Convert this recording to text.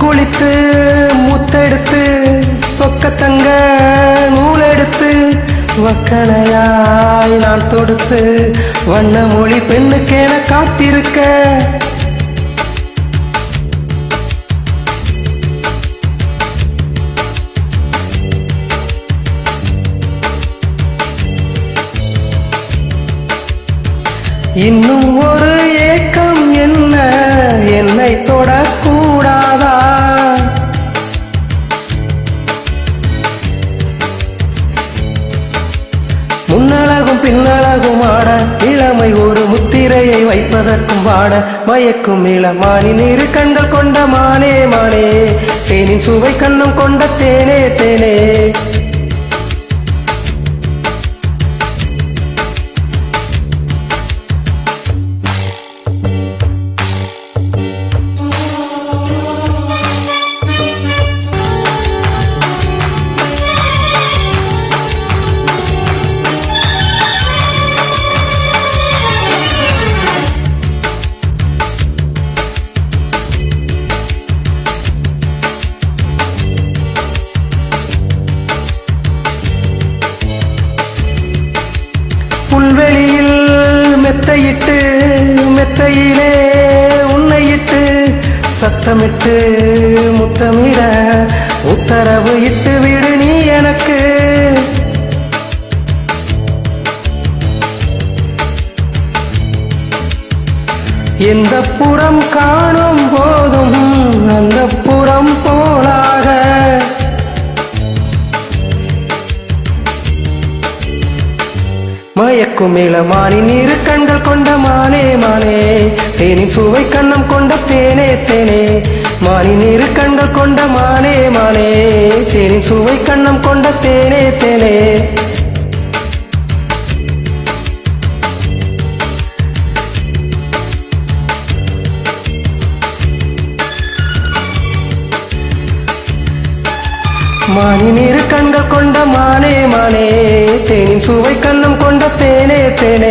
குளித்து முத்தெடுத்து சொக்கத்தங்க நூலெடுத்து வக்கனையாய் நான் தொடுத்து வண்ண மொழி பெண்ணுக்கென காத்திருக்க. இன்னும் ஒரு ஏக்கம் என்ன? என்னை தொடக்கும் பின்னழகுமாட இளமை ஒரு முத்திரையை வைப்பதற்கும் வாட மயக்கும் இளமானின் இரு கண்கள் கொண்ட மானே மானே. தேனின் சுவை கண்ணும் கொண்ட தேனே தேனே. சத்தமிட்டு முத்தமிட உத்தரவு இட்டு விடு நீ எனக்கு. எந்த புறம் காணும் போதும் அந்த புறம் போலாக. மயக்கும் இளமானின் இரு கண்கள் கொண்ட மானே மானே. தேனின் சுவை கண்ணம் கொண்ட தேனே தேனே மானின் கண்கள் கொண்ட மானே மானே. தேனின் சுவை கண்ணம் கொண்ட தேனே தேனே. மானி இரு கண்கள் கொண்ட மானே மானே. தேனின் சுவை கண்ணம் கொண்ட தேனே தேனே.